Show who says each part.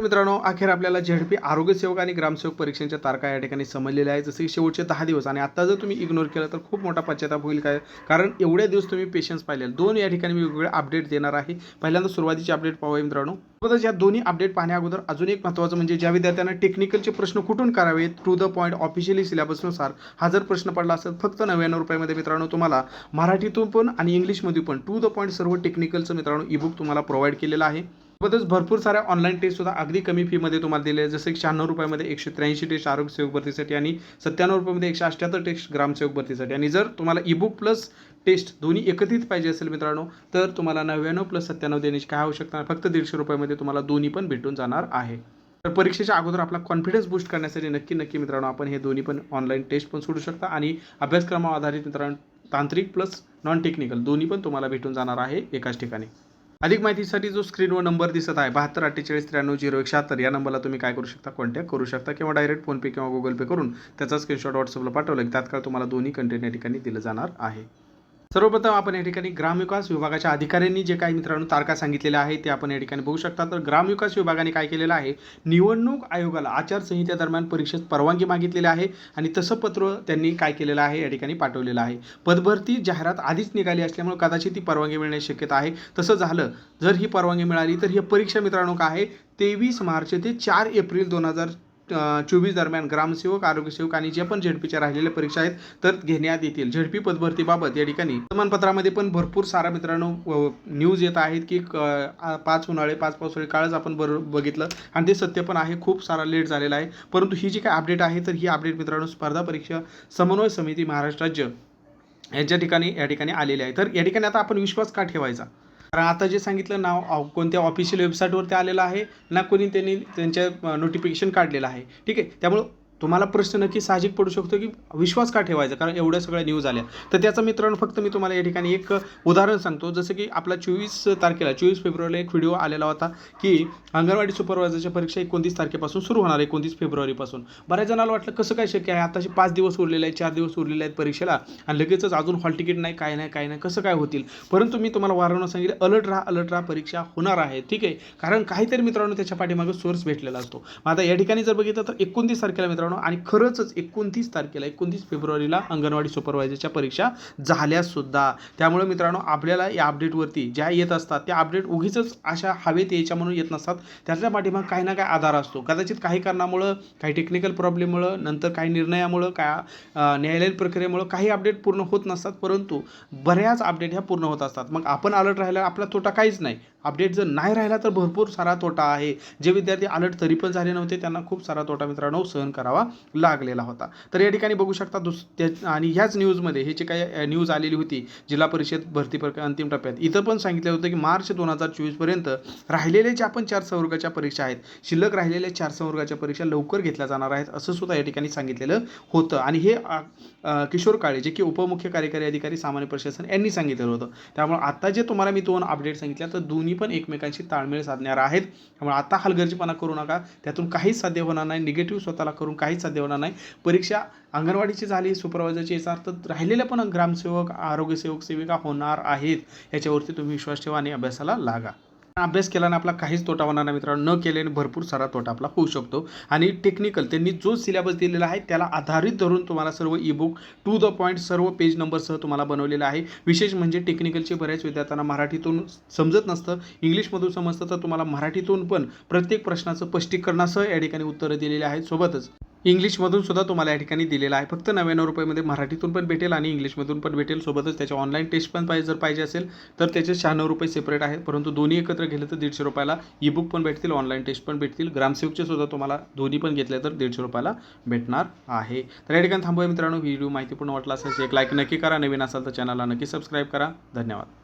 Speaker 1: मित्रांनो अखेर आपल्याला झेडपी आरोग्य सेवक आणि ग्रामसेवक परीक्षेच्या तारखा या ठिकाणी समजलेल्या आहेत. जसे की शेवटचे दहा दिवस आणि आता जर तुम्ही इग्नोर केलं तर खूप मोठा पश्चाताप होईल काय? कारण एवढे दिवस तुम्ही पेशन्स पाहिले दोन या ठिकाणी मी वेगवेगळे अपडेट देणार आहे. पहिल्यांदा सुरुवातीचे अपडेट पाहूया मित्रांनो. अगोदर या दोन्ही अपडेट पाहण्या अगोदर अजून एक महत्त्वाचं म्हणजे ज्या विद्यार्थ्यांना टेक्निकलचे प्रश्न कुठून करावेत टू द पॉईंट ऑफिशियली सिलेबसनुसार हा जर प्रश्न पडला असेल फक्त नव्याण्णव रुपयामध्ये मित्रांनो तुम्हाला मराठीतून पण आणि इंग्लिशमध्ये पण टू द पॉईंट सर्व टेक्निकलचं मित्रांनो ईबुक तुम्हाला प्रोव्हाइड केलेलं आहे. सोबतच भरपूर साऱ्या ऑनलाईन टेस्ट सुद्धा अगदी कमी फीमध्ये तुम्हाला दिले. जसं जसे की शहाण्णव रुपयामध्ये एकशे त्र्याऐंशी टेस्ट आरोग्य सेवक भरतीसाठी आणि सत्त्याण्णव रुपयामध्ये एकशे अठ्ठ्याहत्तर टेस्ट ग्रामसेवक भरतीसाठी. आणि जर तुम्हाला ईबुक प्लस टेस्ट दोन्ही एकत्रित पाहिजे असेल मित्रांनो तर तुम्हाला नव्याण्णव प्लस सत्त्याण्णव देण्याची काय आवश्यकता नाही. फक्त दीडशे रुपयामध्ये तुम्हाला दोन्ही पण भेटून जाणार आहे. तर परीक्षेच्या अगोदर आपला कॉन्फिडन्स बूस्ट करण्यासाठी नक्की नक्की मित्रांनो आपण हे दोन्ही पण ऑनलाईन टेस्ट पण सोडू शकता. आणि अभ्यासक्रमावर आधारित मित्रांनो तांत्रिक प्लस नॉन टेक्निकल दोन्ही पण तुम्हाला भेटून जाणार आहे एकाच ठिकाणी. अधिक माहितीसाठी जो स्क्रीनवर नंबर दिसत आहे बहात्तर अठ्ठेचाळीस त्र्याण्णव झिरो एक शहात्तर या नंबरला तुम्ही काय करू शकता? कॉन्टॅक्ट करू शकता? किंवा डायरेक्ट फोनपे किंवा गुगल पे करून त्याचा स्क्रीनशॉट व्हॉट्सअपला पाठवलं की तात्काळ तुम्हाला दोन्ही कंटेंट या ठिकाणी दिलं जाणार आहे. सर्वप्रथम आपण या ठिकाणी ग्रामविकास विभागाच्या अधिकाऱ्यांनी जे काही मित्रांनो तारखा सांगितलेल्या आहे ते आपण या ठिकाणी बघू शकता. तर ग्रामविकास विभागाने काय केलेलं आहे? निवडणूक आयोगाला आचारसंहितेदरम्यान परीक्षेत परवानगी मागितलेली आहे आणि तसं पत्र त्यांनी काय केलेलं आहे या ठिकाणी पाठवलेलं आहे. पदभरती जाहिरात आधीच निघाली असल्यामुळे कदाचित ती परवानगी मिळण्याची शक्यता आहे. तसं झालं जर ही परवानगी मिळाली तर ही परीक्षा मित्रांनो काय आहे? तेवीस मार्च ते चार एप्रिल दोन हजार चोवीस दरम्यान ग्रामसेवक आरोग्यसेवक आणि जे पण झेडपीच्या राहिलेल्या परीक्षा आहेत तर घेण्यात येतील. झेडपी पदभरतीबाबत या ठिकाणी वर्तमानपत्रामध्ये पण भरपूर सारा मित्रांनो न्यूज येत आहेत की क- पाच उन्हाळे पाच पावसाळी काळच आपण बरो बघितलं. आणि ते सत्य पण आहे खूप सारा लेट झालेला आहे. परंतु ही जी काय अपडेट आहे तर ही अपडेट मित्रांनो स्पर्धा परीक्षा समन्वय समिती महाराष्ट्र राज्य यांच्या ठिकाणी या ठिकाणी आलेले आहे. तर या ठिकाणी आता आपण विश्वास का ठेवायचा? कारण आता जे सांगितलं नाव कोणत्या ऑफिशियल वेबसाईटवरती आलेलं आहे ना कोणी त्यांनी त्यांच्या नोटिफिकेशन काढलेलं आहे. ठीक आहे? त्यामुळं तुम्हाला प्रश्न नक्की साहजिक पडू शकतो की विश्वास का ठेवायचा? कारण एवढ्या सगळ्या न्यूज आल्या. तर त्याचा मित्रांनो फक्त मी तुम्हाला या ठिकाणी एक उदाहरण सांगतो. जसं की आपला चोवीस तारखेला चोवीस फेब्रुवारीला एक व्हिडिओ आलेला होता की अंगणवाडी सुपरवायझरच्या परीक्षा एकोणतीस तारखेपासून सुरू होणार आहे एकोणतीस फेब्रुवारीपासून. बऱ्याच जणांना वाटलं कसं काय शक्य आहे? आताशी पाच दिवस उरलेले आहेत चार दिवस उरलेले आहेत परीक्षेला आणि लगेचच अजून हॉल तिकीट नाही काय नाही काय नाही कसं काय होतील? परंतु मी तुम्हाला वारंवार सांगितलं अलर्ट राहा अलर्ट राहा परीक्षा होणार आहे ठीक आहे? कारण काहीतरी मित्रांनो त्याच्या पाठीमागे सोर्स भेटलेला असतो. आता या ठिकाणी जर बघितलं तर एकोणतीस तारखेला मित्रांनो आणि खरंच एकोणतीस तारखेला एकोणतीस फेब्रुवारीला अंगणवाडी सुपरवायझरच्या परीक्षा झाल्या सुद्धा. त्यामुळे मित्रांनो आपल्याला या अपडेटवरती ज्या येत असतात त्या अपडेट उगीच अशा हवेत यायच्या म्हणून येत नसतात. त्याच्या पाठीमाग काही ना काही आधार असतो. कदाचित काही कारणामुळं काही टेक्निकल प्रॉब्लेममुळं नंतर काही निर्णयामुळं काय न्यायालयीन प्रक्रियेमुळं काही अपडेट पूर्ण होत नसतात. परंतु बऱ्याच अपडेट ह्या पूर्ण होत असतात. मग आपण अलर्ट राहिला आपला तोटा काहीच नाही. अपडेट जर नाही राहिला तर भरपूर सारा तोटा आहे. जे विद्यार्थी अलर्ट तरी पण झाले नव्हते त्यांना खूप सारा तोटा मित्रांनो सहन करावा लागलेला होता. तर या ठिकाणी बघू शकता दुस त्या आणि ह्याच न्यूजमध्ये हे जे काही न्यूज आलेली होती जिल्हा परिषद भरती प्रक्रिया अंतिम टप्प्यात इथं पण सांगितलं होतं की मार्च दोन हजार चोवीसपर्यंत राहिलेले ज्या पण चार संवर्गाच्या परीक्षा आहेत शिल्लक राहिलेल्या चार संवर्गाच्या परीक्षा लवकर घेतल्या जाणार आहेत असं सुद्धा या ठिकाणी सांगितलेलं होतं. आणि हे किशोर काळे जे की उपमुख्य कार्यकारी अधिकारी सामान्य प्रशासन यांनी सांगितलेलं होतं. त्यामुळे आता जे तुम्हाला मी दोन अपडेट सांगितल्या तर दोन्ही पण एकमेकांशी ताळमेळ साधणार आहेत. त्यामुळे आता हलगर्जीपणा करू नका. त्यातून काहीच साध्य होणार नाही. निगेटिव्ह स्वतःला करून काही काहीच साध्य नाही. परीक्षा अंगणवाडीची झाली सुपरवायझरची याचा अर्थ राहिलेल्या पण ग्रामसेवक आरोग्यसेवक सेविका होणार आहेत. याच्यावरती तुम्ही विश्वास ठेवा आणि अभ्यासाला लागा. अभ्यास केल्याने आपला काहीच तोटा होणार नाही मित्रांनो. न केल्याने भरपूर सारा तोटा आपला होऊ शकतो. आणि टेक्निकल त्यांनी जो सिलेबस दिलेला आहे त्याला आधारित धरून तुम्हाला सर्व e book to the point सर्व पेज नंबरसह तुम्हाला बनवलेलं आहे. विशेष म्हणजे टेक्निकलचे बऱ्याच विद्यार्थ्यांना मराठीतून समजत नसतं. इंग्लिशमधून समजतं तर तुम्हाला मराठीतून पण प्रत्येक प्रश्नाचं स्पष्टीकरणासह या ठिकाणी उत्तरं दिलेली आहेत. सोबतच इंग्लिशमधून सुद्धा तुम्हाला या ठिकाणी दिलेला आहे. फक्त नव्याण्णव रुपयामध्ये मराठीतून पण भेटेल आणि इंग्लिशमधून पण भेटेल. सोबतच त्याच्या ऑनलाईन टेस्ट पण पाहिजे जर पाहिजे असेल तर त्याचे शहाण्णव रुपये सेपरेट आहेत. परंतु दोन्ही एकत्र गेले तर दीडशे रुपयाला ई बुक पण भेटतील ऑनलाईन टेस्ट पण भेटतील. ग्रामसेवकचे सुद्धा तुम्हाला दोन्ही पण घेतले तर दीडशे रुपयाला भेटणार आहे. तर या ठिकाणी थांबूया मित्रांनो. व्हिडिओ माहितीपूर्ण वाटला असेल एक लाईक नक्की करा. नवीन असाल तर चॅनलला नक्की सबस्क्राईब करा. धन्यवाद.